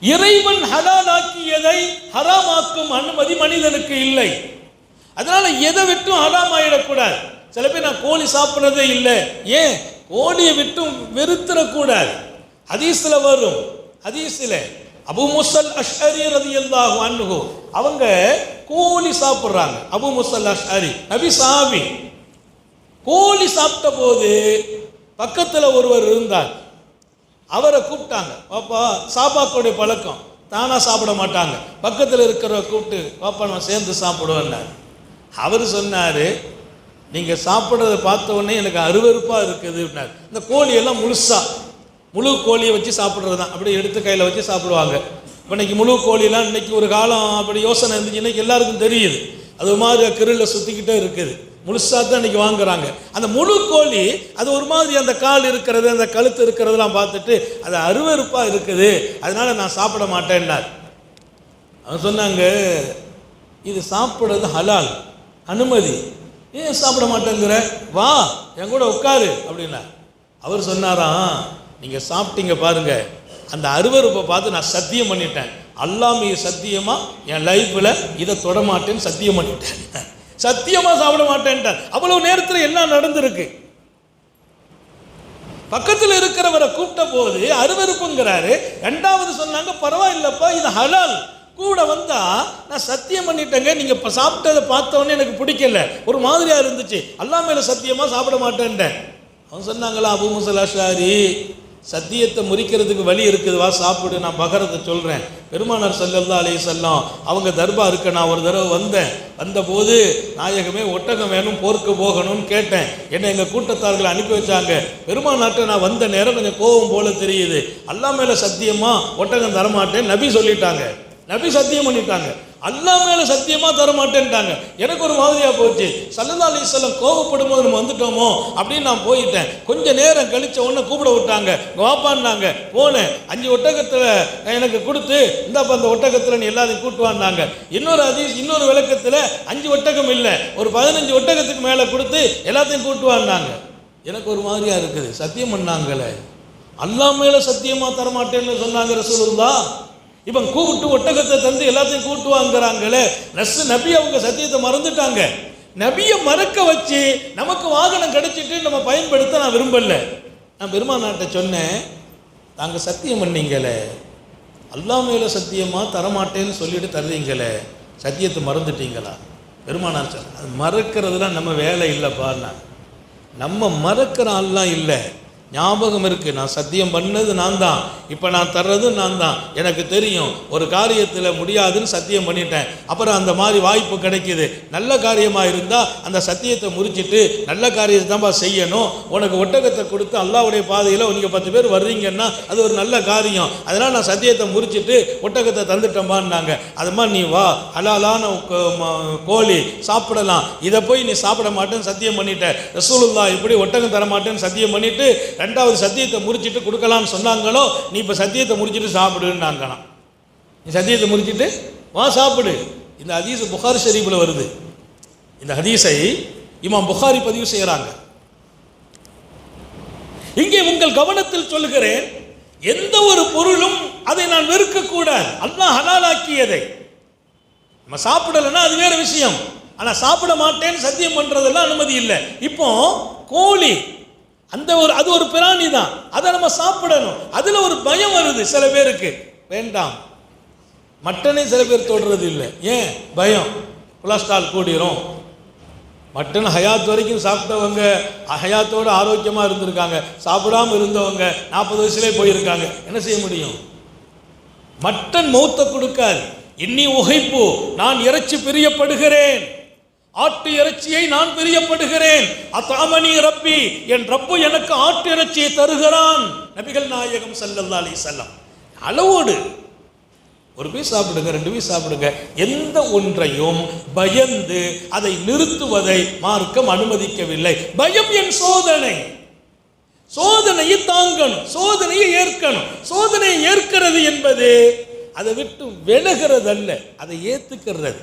இறைவன் ஹலாலாக்கியதை ஹராமாக்கும் அனுமதி மனிதனுக்கு இல்லை. அதனால எதை விட்டும் ஹராம் ஆயிடக்கூடாது சில பேர் நான் கோழி சாப்பிட்றதே இல்லை. ஏன்? கோழியை விட்டும் வெறுத்துடக்கூடாது ஹதீஸில் வரும். ஹதீஸில் அபு முசல் அஷ்அரி ரதியல்லாஹு அன்ஹு. அவங்க கோழி சாப்பிட்றாங்க. அபு முசல் அஷ்ஹரி நபி சாமி. கோழி சாப்பிட்ட போது பக்கத்தில் ஒருவர் இருந்தார். அவரை கூப்பிட்டாங்க. பாப்பா சாப்பாக்குடைய பழக்கம். தானாக சாப்பிட மாட்டாங்க. பக்கத்தில் இருக்கிறவரை கூப்பிட்டு பாப்பா நம்ம சேர்ந்து சாப்பிடுவோம்னார் அவர் சொன்னார் நீங்கள் சாப்பிட்றத பார்த்த உடனே எனக்கு அருவருப்பாக இருக்குதுன்னார் இந்த கோழியெல்லாம் முழுசா முழு கோழியை வச்சு சாப்பிட்றது தான் அப்படியே எடுத்து கையில் வச்சு சாப்பிடுவாங்க. இப்போ இன்னைக்கு முழு கோழிலாம் இன்னைக்கு ஒரு காலம் அப்படி யோசனை இருந்துச்சு. இன்னைக்கு எல்லாருக்கும் தெரியுது. அது மாதிரி கிருளில் சுற்றிக்கிட்டே இருக்குது. முழுசாக தான் இன்றைக்கி வாங்குறாங்க. அந்த முழு கோழி அது ஒரு மாதிரி அந்த கால் இருக்கிறது அந்த கழுத்து இருக்கிறதெல்லாம் பார்த்துட்டு அது அருவருப்பாக இருக்குது. அதனால் நான் சாப்பிட மாட்டேன்னார் அவன் சொன்னாங்க இது சாப்பிட்றது ஹலால் அனுமதி. ஏன் சாப்பிட மாட்டேங்கிற? வா என் கூட உட்காரு அப்படின்னா அவர் சொன்னாராம் நீங்கள் சாப்பிட்டீங்க பாருங்க. அந்த அருவருப்பை பார்த்து நான் சத்தியம் பண்ணிட்டேன். அல்லாமைய சத்தியமாக என் லைஃப்பில் இதை தொட மாட்டேன்னு சத்தியம் பண்ணிட்டேன். சத்தியமா சாப்பிட மாட்டேன்ட்டார். அவ்வளவு நேரத்தில் எல்லாம் நடந்திருக்கு? பக்கத்தில் இருக்கிறவரை கூப்பிட்ட போது அருவருப்புங்கிறாரு. ரெண்டாவது சொன்னாங்க பரவாயில்லப்பா இது ஹலால். கூட வந்தா நான் சத்தியம் பண்ணிட்டேங்க. நீங்க இப்ப சாப்பிட்டதை பார்த்தோன்னே எனக்கு பிடிக்கல. ஒரு மாதிரியா இருந்துச்சு. அல்லா மேல சத்தியமா சாப்பிட மாட்டேன்ட்டேன் அவன் சொன்னாங்களா அபு முசலாஷாரி சத்தியத்தை முறிக்கிறதுக்கு வழி இருக்குது வா சாப்பிடு நான் பகரத்தை சொல்கிறேன் பெருமானார் சல்லல்லா அலைய செல்லம் அவங்க தர்பாருக்கு நான் ஒரு தடவை வந்தேன். வந்தபோது நாயகமே ஒட்டகம் வேணும் போர்க்கு போகணும்னு கேட்டேன். என்னை எங்கள் கூட்டத்தார்களை அனுப்பி வச்சாங்க. பெருமானாட்டை நான் வந்த நேரம் கொஞ்சம் கோபம் போல தெரியுது. அல்லா மேலே ஒட்டகம் தரமாட்டேன் நபி சொல்லிட்டாங்க. நபி சத்தியம் பண்ணிட்டாங்க. அல்லா மேலே சத்தியமாக தர மாட்டேன்ட்டாங்க எனக்கு ஒரு மாதிரியாக போச்சு. சல்லல்லா அலிஸ்லாம் கோவப்படும் போது நம்ம வந்துட்டோமோ அப்படின்னு நான் போயிட்டேன். கொஞ்சம் நேரம் கழிச்ச உடனே கூப்பிட விட்டாங்க. வாப்பான்னாங்க. போனேன். அஞ்சு ஒட்டகத்தில் எனக்கு கொடுத்து இந்தாப்பா அந்த ஒட்டகத்தில் நீ எல்லாத்தையும் கூட்டுவான்னாங்க இன்னொரு அதி இன்னொரு விளக்கத்தில் அஞ்சு ஒட்டகம் இல்லை. ஒரு பதினஞ்சு ஒட்டகத்துக்கு மேலே கொடுத்து எல்லாத்தையும் கூட்டுவான்னாங்க எனக்கு ஒரு மாதிரியாக இருக்குது. சத்தியம் பண்ணாங்களே. அல்லா சத்தியமாக தரமாட்டேன்னு சொன்னாங்க ரசூலுல்லா இவன் கூப்பிட்டு ஒட்டகத்தை தந்து எல்லாத்தையும் கூப்பிட்டு வாங்குறாங்களே. நஸ் நபி அவங்க சத்தியத்தை மறந்துட்டாங்க. நபியை மறக்க வச்சு நமக்கு வாகனம் கிடைச்சிட்டு நம்ம பயன்படுத்த நான் விரும்பல. நான் பெருமாநாட்டை சொன்னேன் நாங்கள் சத்தியம் பண்ணீங்களே. அல்லா மேல சத்தியமாக தரமாட்டேன்னு சொல்லிட்டு தர்றீங்களே. சத்தியத்தை மறந்துட்டீங்களா? பெருமானார் சொன்ன அது மறக்கிறதுலாம் நம்ம வேலை இல்லைப்பான்னா நம்ம மறக்கிற ஆள்லாம் இல்லை. ஞாபகம் இருக்குது நான் சத்தியம் பண்ணது நான் தான் இப்போ நான் தர்றது நான் தான் எனக்கு தெரியும் ஒரு காரியத்தில் முடியாதுன்னு சத்தியம் பண்ணிட்டேன். அப்புறம் அந்த மாதிரி வாய்ப்பு கிடைக்கிது. நல்ல காரியமாக இருந்தால் அந்த சத்தியத்தை முறிச்சிட்டு நல்ல காரியத்தை தான்ப்பா செய்யணும். உனக்கு ஒட்டகத்தை கொடுத்து அல்லாவுடைய பாதையில் நீங்கள் பத்து பேர் வர்றீங்கன்னா அது ஒரு நல்ல காரியம். அதனால் நான் சத்தியத்தை முறிச்சிட்டு ஒட்டகத்தை தந்துட்டோம்பான்னாங்க அது மாதிரி நீ வா ஹலாலான கோ- கோழி சாப்பிடலாம். இதை போய் நீ சாப்பிட மாட்டேன்னு சத்தியம் பண்ணிட்ட. ரசூலுல்லா இப்படி ஒட்டகம் தர மாட்டேன்னு சத்தியம் பண்ணிவிட்டு ரெண்டாவது சத்தியத்தை முறிச்சிட்டு கொடுக்கலாம்னு சொன்னாங்களோ நீ இப்போ சத்தியத்தை முறிச்சிட்டு சாப்பிடுன்னாங்களாம். நீ சத்தியத்தை முறிச்சிட்டு வா சாப்பிடு. இந்த ஹதீஸ் புகார் ஷெரீஃபில் வருது. இந்த ஹதீஸை இமாம் புகாரி பதிவு செய்கிறாங்க இங்கே உங்கள் கவனத்தில் சொல்லுகிறேன் எந்த ஒரு பொருளும் அதை நான் வெறுக்கக்கூடாது. அல்லாஹ் ஹலாலாக்கியதை. நம்ம சாப்பிடலைன்னா அது வேறு விஷயம். ஆனால் சாப்பிட மாட்டேன்னு சத்தியம் பண்ணுறதெல்லாம் அனுமதி இல்லை. இப்போ கோழி அந்த ஒரு அது ஒரு பிராணி தான். அதை நம்ம சாப்பிடணும். அதில் ஒரு பயம் வருது சில பேருக்கு. வேண்டாம். மட்டனை சில பேர் தொடுறது இல்லை. ஏன்? பயம். கொலஸ்ட்ரால் கூடிரும். மட்டன் ஹயாத் வரைக்கும் சாப்பிட்டவங்க ஹயாத்தோடு ஆரோக்கியமாக இருந்திருக்காங்க. சாப்பிடாம இருந்தவங்க நாற்பது வயசுலேயே போயிருக்காங்க. என்ன செய்ய முடியும்? மட்டன் மௌத்த கொடுக்காது. இன்னி உகைப்பு. நான் இறைச்சி பிரியப்படுகிறேன். ஆட்டு இறைச்சியை நான் பிரியப்படுகிறேன். அத்தாமணி ரப்பி என் ரப்பு எனக்கு ஆட்டு இறைச்சியை தருகிறான். நபிகள் நாயகம் ஸல்லல்லாஹு அலி செல்லம் அளவோடு. ஒரு பீஸ் சாப்பிடுங்க ரெண்டு பீஸ் சாப்பிடுங்க. எந்த ஒன்றையும் பயந்து அதை நிறுத்துவதை மார்க்கம் அனுமதிக்கவில்லை. பயம் என் சோதனை. சோதனையை தாங்கணும் சோதனையை ஏற்கணும். சோதனையை ஏற்கிறது என்பது அதை விட்டு விலகிறது அல்ல அதை ஏத்துக்கிறது.